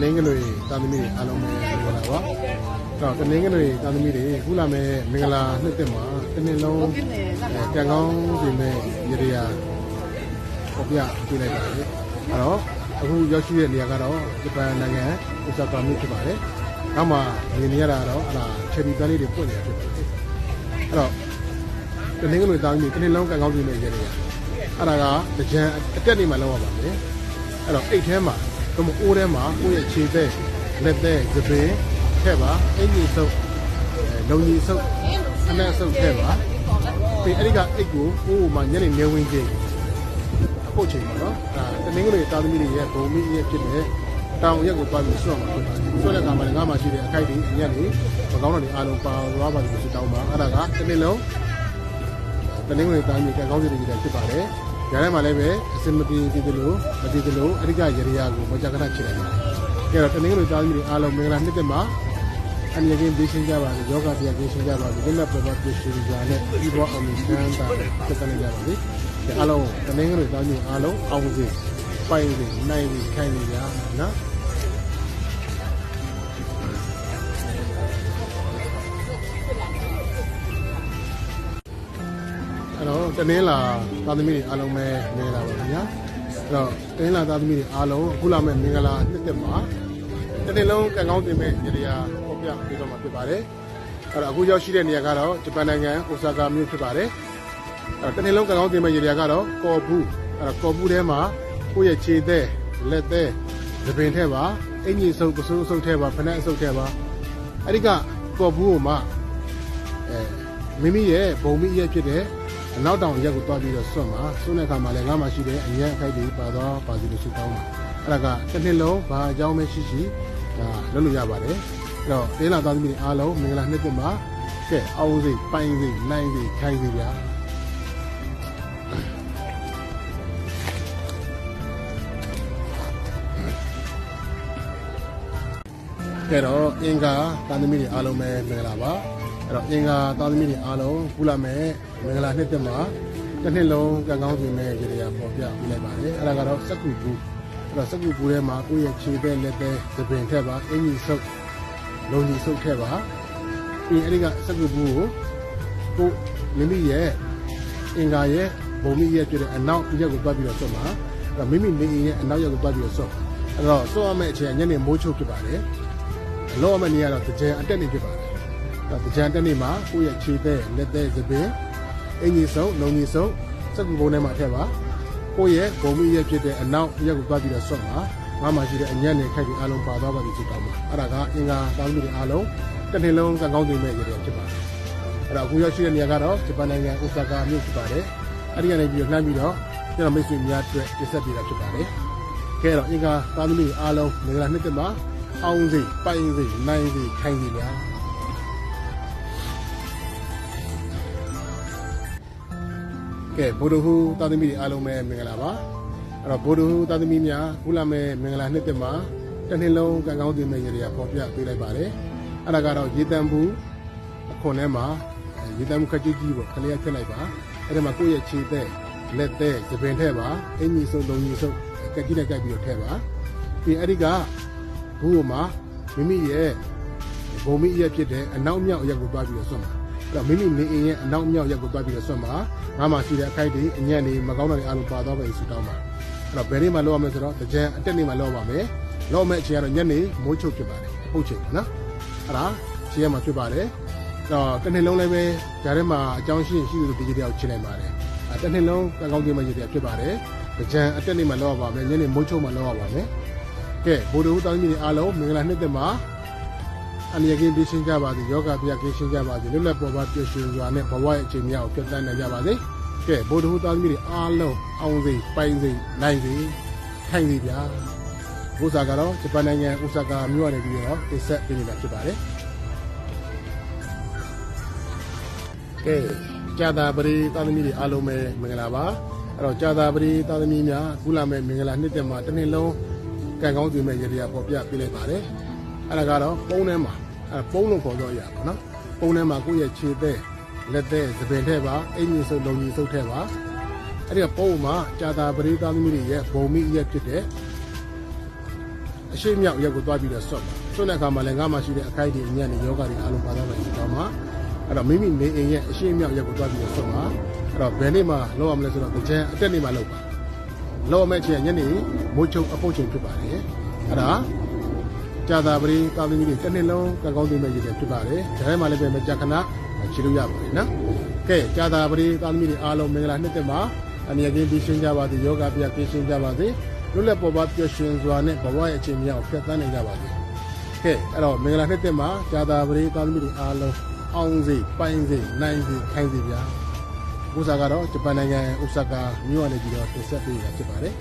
နင်္ဂနွေတာသမီတွေအားလုံးပဲမင်္ဂလာပါအဲ့တော့တနင်္ဂနွေတာသမီတွေခုလာမဲ့မင်္ဂလာနှစ်သက်မှာတစ်နှစ်လုံးအဲကံကောင်းစီမဲ့ရရရာပေါ်ပြပြလိုက်ပါလေအဲ့တော့အခုရောက်ရှိတဲ့နေရာကတော့ဂျပန်နိုင်ငံအိုဆာကာမြို့ဖြစ်ပါတယ်နောက်မှမြင်နေရတာကတော့အဲ့ဒါချယ်ရီပန်းလေးတွေပွင့်နေတာဖြစ်ပါတယ်အဲ့တော့တနင်္ဂနွေတာသမီတစ်နှစ်လုံးကံကောင်းစီမဲ့ရရရာအဲ့ဒါကကြံအတက်နေမှလောက်ရပါမယ်အဲ့တော့အိတ်ထဲမှာ တော့အိုးထဲမှာကိုယ့်ရဲ့ခြေသက်လက်သက်သပင်ထည့်ပါအင်ကြီးစုပ်အဲလုံကြီးစုပ်အနက်စုပ်ထည့်ပါပြီးအဲ့ဒီကအိတ်ကိုအိုးမှာညနေနေဝင်ခြင်းအခုချိန်ပါတော့အဲတနင်္ဂနွေတာသမီတွေရဲ့ဘုံမိရဲ့ဖြစ်တဲ့တောင်ရက်ကိုသွားပြီးဆွတ်မှာဖြစ်ပါတယ်ဆွတ်တဲ့အခါမှာလည်းငါမှရှိတဲ့အခိုက်တွေညက်တွေမကောင်းတာတွေအားလုံးပါသွားပါလို့ဆိုတောင်းပါအဲ့ဒါကတစ်နေ့လုံးတနင်္ဂနွေတာသမီကကောင်းစီတွေဖြစ်ပါတယ်။ ဒါထဲမှာလည်းပဲအစင်မပြေသေးသလိုမပြေသလိုအဓိကရေရာကိုမကြကတာဖြစ်နေပါတယ်။ကြတော့တနင်္ဂနွေတာသမီတွေအားလုံးမင်္ဂလာနှစ်သက်မှာအမြဲတမ်းပြီးရှင်းကြပါစေ။ယောဂတရားပြီးရှင်းကြပါစေ။ဒီမဲ့ပေါ်ပေါ်ပြည့်စုံကြတဲ့ဒီဘောအောင်မြင်တာတက်တဲ့ကြပါစေ။ဒီအားလုံးတနင်္ဂနွေတာသမီအားလုံးအောင်စေ။ပိုင်စေ၊နိုင်စေ၊ခိုင်စေကြနော်။ အဲ့တော့တနင်္လာသားသမီးတွေအားလုံးပဲမင်္ဂလာပါခင်ဗျာအဲ့တော့တနင်္လာသားသမီးတွေအားလုံးအခုလာမဲ့မင်္ဂလာနှစ်သက်မှာတစ်နေ့လုံးကံကောင်းတင်မဲ့နေရာပေါ်ပြပေးတော့မှာဖြစ်ပါတယ်အဲ့တော့အခုရောက်ရှိတဲ့နေရာကတော့ဂျပန်နိုင်ငံအိုဆာကာမြို့ဖြစ်ပါတယ်အဲ့တော့တစ်နေ့လုံးကံကောင်းတင်မဲ့နေရာကတော့ကော်ဘူးအဲ့တော့ကော်ဘူးထဲမှာကိုယ့်ရဲ့ခြေသက်လက်သက်သပင်ထဲပါအင်ကြီးစုပ်ပစိုးစုပ်ထဲပါဖနက်အစုပ်ထဲပါအဲ့ဒီကကော်ဘူးကိုမှအဲမိမိရဲ့ဘုံမိရဲ့ဖြစ်တဲ့ အနောက်တောင်ရက်ကိုတွားပြီးတော့ဆွတ်မှာဆွတ်တဲ့အခါမှာလည်းငါမှရှိတဲ့အញ្ញက်အခိုက်တွေပါတော့ပါစီလို့ဆုတောင်းမှာအဲ့ဒါကတစ်နှစ်လုံးဘာအကြောင်းပဲရှိရှိဒါလုပ်လို့ရပါတယ်အဲ့တော့တင်းလာသားသမီးတွေအားလုံးမင်္ဂလာနှစ်သက်မှာကဲအောင်စိပိုင်စိနိုင်စိခိုင်စိဗျာကဲတော့အင်္ဂါသားသမီးတွေအားလုံးပဲမင်္ဂလာပါ အဲ့တော့အင်္ဂါသားသမီးတွေအားလုံးခုလာမဲ့မင်္ဂလာနှစ်သက်မှာတစ်နှစ်လုံးကံကောင်းစီမဲ့ကြရပေါ်ပြပြလိုက်ပါတယ်အဲ့ဒါကတော့စက္ကူဘူးအဲ့တော့စက္ကူဘူးထဲမှာကိုယ့်ရဲ့ခြေသက်လက်သက်သပင်ထက်ပါအင်ကြီးဆုပ်လုံကြီးဆုပ်ထက်ပါပြီးအဲ့ဒီကစက္ကူဘူးကိုကိုမိမိရဲ့အင်္ဂါရဲ့ဘုံမိရဲ့ပြတဲ့အနောက်ရက်ကိုတွားပြီးတော့ဆွတ်မှာအဲ့တော့မိမိနေအိမ်ရဲ့အနောက်ရက်ကိုတွားပြီးတော့ဆွတ်အဲ့တော့ဆွတ်ရမယ့်အချိန်ကညနေမိုးချုပ်ဖြစ်ပါတယ်အလောအမနေရတော့တကြံအတက်နေဖြစ်ပါတယ်။ဒါတ ကြံတက်နေမှာကိုယ့်ရဲ့ခြေသက်လက်သက်သပင်အင်ကြီးဆုံးလုံကြီးဆုံးစက်ကူပုံထဲမှာထည့်ပါ။ကိုယ့်ရဲ့ဂုံမိရဲ့ဖြစ်တဲ့အနောက်ရက်ကိုတွားပြီးတော့ဆွတ်ပါ။ငါမှရှိတဲ့အညံ့နဲ့ခိုက်ပြီးအားလုံးပါသွားပါပြီဖြစ်တော့မှာ။အဲ့ဒါကအင်္ဂါတောင်းလူတွေအားလုံးတစ်နှစ်လုံးကံကောင်းသွင်းမဲ့ရတဲ့ဖြစ်ပါတယ်။အဲ့တော့အခုရောက်ရှိတဲ့နေရာကတော့ဂျပန်နိုင်ငံအိုဆာကာမြို့ဖြစ်ပါတယ်။အဲ့ဒီကနေပြီးတော့နှမ်းပြီးတော့ကျွန်တော်မိတ်ဆွေများအတွက်ပြဆက်ပေးတာဖြစ်ပါတယ်။ကဲတော့အင်္ဂါသားသမီးအားလုံးမင်္ဂလာနှစ်သက်မှာအောင်စိပိုင်စိနိုင်စိခိုင်စိဗျာ ကဲဘုဒ္ဓဟူသားသမီးတွေအားလုံးပဲမင်္ဂလာပါအဲ့တော့ဘုဒ္ဓဟူသားသမီးများခုလာမဲ့မင်္ဂလာနှစ်သက်မှာတစ်နှစ်လုံးကံကောင်းတင်မဲ့ရေတွေကပေါ်ပြပေးလိုက်ပါတယ်အဲ့ဒါကတော့ရေတံဘူးအခွန်ထဲမှာရေတံဘူးခက်ကြီးကြီးပေါ့ခလေးရဖြတ်လိုက်ပါအဲ့ဒါမှာကိုယ့်ရဲ့ခြေသက်လက်သက်သပင်ထဲပါအင်ကြီးစုပ်လုံကြီးစုပ်ကက်ကြီးနဲ့ကက်ပြီးတော့ထဲပါပြီးအဲ့ဒီကဘူးမှာမိမိရဲ့ဘုံမိရဲ့ဖြစ်တဲ့အနောက်မြောက်ရက်ကိုတွားပြီးတော့ဆွတ်မှာအဲ့ တော့မိမိနေအိမ်ရဲ့အနောက်မြောက်ရက်ကိုတွားပြီးတော့ဆွတ်မှာငါမှရှိတဲ့အခိုက်တွေအညံ့တွေမကောင်းတာတွေအားလုံးပါသွားပါပြီဆူတောင်းပါအဲ့တော့ဘယ်နေ့မှလောက်ရမလဲဆိုတော့တကြံအတက်နေ့မှလောက်ပါမယ်လောက်မဲ့အချိန်ကတော့ညနေမိုးချုပ်ဖြစ်ပါတယ်အပုတ်ချိန်ပါနော်အဲ့ဒါချိန်ရမှာဖြစ်ပါတယ်တော့တစ်နှစ်လုံးလည်းပဲဂျာထဲမှာအကြောင်းရှိရင်ရှိလို့ဒီကြီးတယောက်ချင်းလိုက်ပါတယ်အဲတစ်နှစ်လုံးကံကောင်းခြင်းမရတဲ့ဖြစ်ပါတယ်ကြံအတက်နေ့မှလောက်ရပါမယ်ညနေမိုးချုပ်မှလောက်ရပါမယ်ကဲဘိုးတို့တောင်းကြီးတွေအားလုံးမင်္ဂလာနှစ်သက်မှာ အမြဲကင်းပြည့်ရှင်းကြပါစေယောဂပြကင်းရှင်းကြပါစေလွတ်လပ်ပေါ်ပါပြည့်စုံစွာနဲ့ဘဝရဲ့အချိန်များကိုပြတ်တန်းနိုင်ကြပါစေကဲဘိုးတို့တောင်းကြီးတွေအားလုံးအောင်စိပိုင်စိနိုင်စိခိုင်စိဗျာဘုရားကတော့ဂျပန်နိုင်ငံအိုဆာကာမြို့ကနေပြီးတော့တင်ဆက်ပေးနေတာဖြစ်ပါတယ်ကဲကြာတာပရိသာသမီတွေအားလုံးပဲမင်္ဂလာပါအဲ့တော့ကြာတာပရိသာသမီများခုလာမဲ့မင်္ဂလာနှစ်တက်မှာတစ်နှစ်လုံးကံကောင်းသွင်းမဲ့ရေတရားပေါ်ပြပေးလိုက်ပါတယ်အဲ့ဒါကတော့ပုံးထဲမှာ အဲ့ပုံးလုံးခေါ်တော့ရပါတော့ပုံးထဲမှာကိုယ့်ရဲ့ခြေသက်လက်သက်သပင်ထဲပါအင်ကြီးစုပ်လုံကြီးစုပ်ထဲပါအဲ့ဒီကပုံးမှာကြာတာပရိသာသမီတွေရဲ့ဘုံမိရဲ့ဖြစ်တဲ့အအရှိမြောက်ရက်ကိုသွားပြီးတော့ဆွတ်ပါဆွတ်တဲ့အခါမှာလည်းငါမှရှိတဲ့အခိုက်တွေအညံ့တွေယောဂတွေအားလုံးပါသွားမယ်ဒီကောင်မှာအဲ့တော့မိမိနေအိမ်ရဲ့အရှိမြောက်ရက်ကိုသွားပြီးတော့ဆွတ်ပါအဲ့တော့ဘယ်နေ့မှလောက်ရမလဲဆိုတော့ကြံအတက်နေ့မှလောက်ပါလောက်ရမယ့်အချိန်ကညနေမိုးချုံအပုတ်ချိန်ဖြစ်ပါတယ်အဲ့ဒါ ကြာသာပရိသာသမီတွေတစ်နှစ်လုံးကံကောင်းသိမဲ့ရည်တွေဖြစ်ပါတယ်ဒါထဲမှာလည်းပဲမကြာခဏခြေလို့ရပါတယ်နော်ကဲကြာသာပရိသာသမီတွေအားလုံးမင်္ဂလာနှစ်သက်မှာအမြဲတမ်းပြီးရှင်းကြပါစေယောဂပြပြရှင်းကြပါစေလွတ်လပ်ပေါ်ပါပျော်ရွှင်စွာနဲ့ဘဝရဲ့အခြေမြောက်ဖြတ်သန်းနိုင်ကြပါစေကဲအဲ့တော့မင်္ဂလာနှစ်သက်မှာကြာသာပရိသာသမီတွေအားလုံးအောင်စေပိုင်းစေနိုင်စေခိုင်းစေဗျာဥစ္စာကတော့ဂျပန်နိုင်ငံဥစ္စာကမြို့ကနေပြီးတော့တင်ဆက်ပေးတာဖြစ်ပါတယ်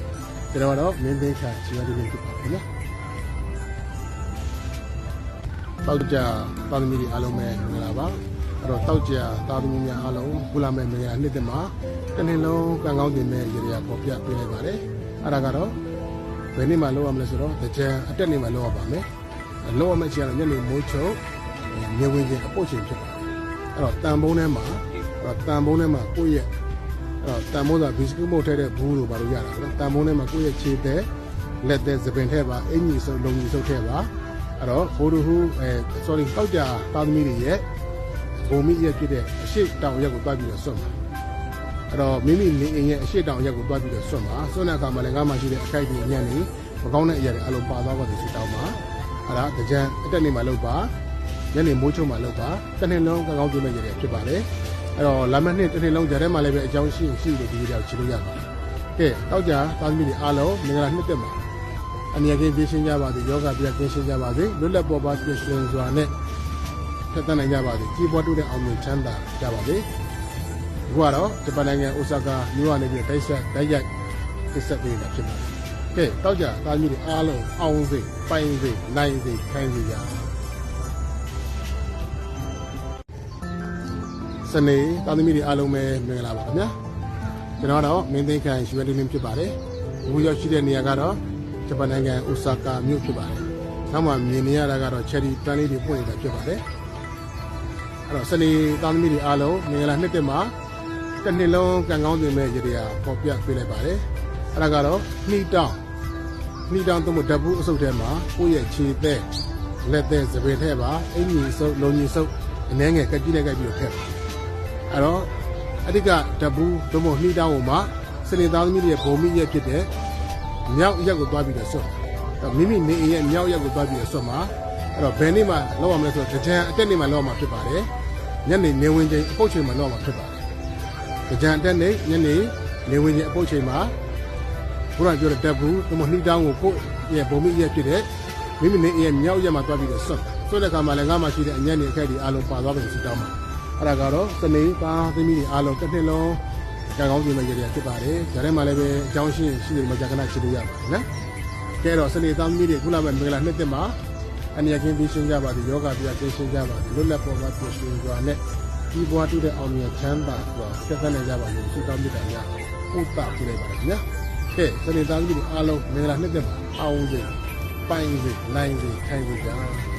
ကျွန်တော်ကတော့မင်းသိန်းခါချီရတဲ့ဖြစ်ပါတယ်နော် တောက်ကြသာသမီတွေအားလုံးပဲမင်္ဂလာပါအဲ့တော့တောက်ကြသာသမီများအားလုံးဘုလာမဲ့မင်္ဂလာနှစ်သက်မှာတစ်နှစ်လုံးကံကောင်းတင်မဲ့ရေရာပေါ်ပြပေးလိုက်ပါတယ်အဲ့ဒါကတော့ဘယ်နေ့မှလောက်ရမလဲဆိုတော့တကြံအတက်နေ့မှလောက်ရပါမယ်လောက်ရမယ့်အချိန်ကတော့ညနေမိုးချုပ်မြေဝင်ချင်းအပုတ်ချိန်ဖြစ်ပါတယ်အဲ့တော့တန်ပုံးထဲမှာအဲ့တော့တန်ပုံးထဲမှာကိုယ့်ရဲ့အဲ့တော့တန်ပုံးကဘီစကူမို့ထဲတဲ့ဘူးလို့ပါလို့ရတာနော်တန်ပုံးထဲမှာကိုယ့်ရဲ့ခြေသက်လက်သက်သပင်ထဲပါအင်ကြီးစုပ်လုံကြီးစုပ်ထဲပါ အဲ့တော့ဘိုးတို့ဟူအဲ sorry တောက်ကြသားသမီးတွေရဲ့ဘုံမိရဲ့ဖြစ်တဲ့အရှိတောင်ရက်ကိုတွားပြီးတော့ဆွတ်မှာအဲ့တော့မိမိနေအိမ်ရဲ့အရှိတောင်ရက်ကိုတွားပြီးတော့ဆွတ်မှာဆွတ်တဲ့အခါမှာလည်းငါမှရှိတဲ့အခိုက်တွေညံ့နေမကောင်းတဲ့အရာတွေအလုံးပါသွားပါလို့ဆုတောင်းပါအဲ့ဒါကြံအတက်နေမှာလောက်ပါညနေမိုးချုံမှာလောက်ပါတစ်နှစ်လုံးကောင်းကောင်းပြည့်မဲ့ရတဲ့ဖြစ်ပါလေအဲ့တော့လာမယ့်နှစ်တစ်နှစ်လုံးကြတဲ့မှာလည်းပဲအကြောင်းရှိရှိလို့ဒီ video ချီလို့ရပါတယ်ကဲတောက်ကြသားသမီးတွေအားလုံးမင်္ဂလာနှစ်သက်ပါ အမြဲတမ်းပြည့်ရှင်းကြပါစေယောဂပြည့်ရှင်းကြပါစေလွတ်လပ်ပေါ်ပါပြည့်ရှင်းစွာနဲ့ဖက်တတ်နိုင်ကြပါစေကြီးပွားတိုးတဲ့အောင်မြင်ချမ်းသာကြပါစေအခုကတော့ဂျပန်နိုင်ငံအိုဆာကာမြို့ကနေပြီးတိုက်ဆက်တိုက်ရိုက်တစ်ဆက်ပေးတာဖြစ်ပါတယ်ကဲတောက်ကြသားမျိုးတွေအားလုံးအောင်စေပိုင်စေနိုင်စေခိုင်းစေကြစနေသားသမီးတွေအားလုံးပဲမင်္ဂလာပါခင်ဗျာကျွန်တော်ကတော့မင်းသိန်းခိုင်ရွှေလင်းဖြစ်ပါတယ်အခုရောက်ရှိတဲ့နေရာကတော့ ဂျပန်နိုင်ငံအိုဆာကာမြို့ဖြစ်ပါတယ်။နောက်မှမြင်နေရတာကတော့ cherry ပန်းလေးတွေပွင့်နေတာဖြစ်ပါတယ်။အဲ့တော့စနေသားသမီးတွေအားလုံးမင်္ဂလာနှစ်တက်မှာတစ်နှစ်လုံးကံကောင်းတင်မဲ့ရေတရာပေါ်ပြပေးလိုက်ပါတယ်။အဲ့ဒါကတော့နှီးတောင်းနှီးတောင်းသို့မဟုတ်ဓာတ်ဘူးအစုပ်ထဲမှာကိုယ့်ရဲ့ခြေသက်လက်သက်စပယ်ထဲပါအင်ကြီးစုပ်လုံကြီးစုပ်အနှဲငယ်ကကြည့်လိုက်ကပ်ပြီးတော့ထည့်ပါအဲ့တော့အဓိကဓာတ်ဘူးသို့မဟုတ်နှီးတောင်းကိုမှစနေသားသမီးတွေရဲ့ဘုံမိရဲ့ဖြစ်တဲ့ မြောက်ရက်ကိုသွားပြီးတော့ဆွတ်အဲ့မိမိနေအိမ်ရဲ့မြောက်ရက်ကိုသွားပြီးတော့ဆွတ်မှာအဲ့တော့ဘယ်နေ့မှလောက်ရမလဲဆိုတော့ကြံအတက်နေ့မှလောက်ရမှာဖြစ်ပါတယ်ညနေနေဝင်ချိန်အပုတ်ချိန်မှလောက်ရမှာဖြစ်ပါတယ်ကြံအတက်နေ့ညနေနေဝင်ချိန်အပုတ်ချိန်မှာဘုရားပြောတဲ့တက်ဘူးသူမနှီးတောင်းကိုကိုယ့်ရဲ့ဘုံမိရက်ဖြစ်တဲ့မိမိနေအိမ်ရဲ့မြောက်ရက်မှာသွားပြီးတော့ဆွတ်ဆွတ်တဲ့အခါမှာလည်းငါမှရှိတဲ့အညံ့နေအခက်တွေအားလုံးပါသွားပြီစီတောင်းမှာအဲ့ဒါကတော့စနေသားသမီးတွေအားလုံးတစ်နှစ်လုံး ကံကောင်းပြင်မဲ့ရည်ရဖြစ်ပါတယ်။ဒါထဲမှာလည်းပဲအကြောင်းရှိရင်ရှိတယ်မှာကြာကနာရှိလို့ရပါတယ်နော်။ကဲတော့စနေသားသမီးတွေခုလာမဲ့မင်္ဂလာနှစ်သက်မှာအနိယကင်းပြီးရှင်းကြပါသည်ယောဂပြပြရှင်းကြပါသည်လွတ်လပ်ပေါ်မှာပြရှင်းကြပါနဲ့ဒီဘဝတူတဲ့အောင်မြင်ချမ်းသာစွာဆက်သက်နိုင်ကြပါလို့ဆုတောင်းမြတ်တာများဥပ္ပပြလိုက်ပါခင်ဗျာ။ကဲစနေသားသမီးတွေအားလုံးမင်္ဂလာနှစ်သက်မှာအောင်စေပိုင်စေနိုင်စေခိုင်စေကြ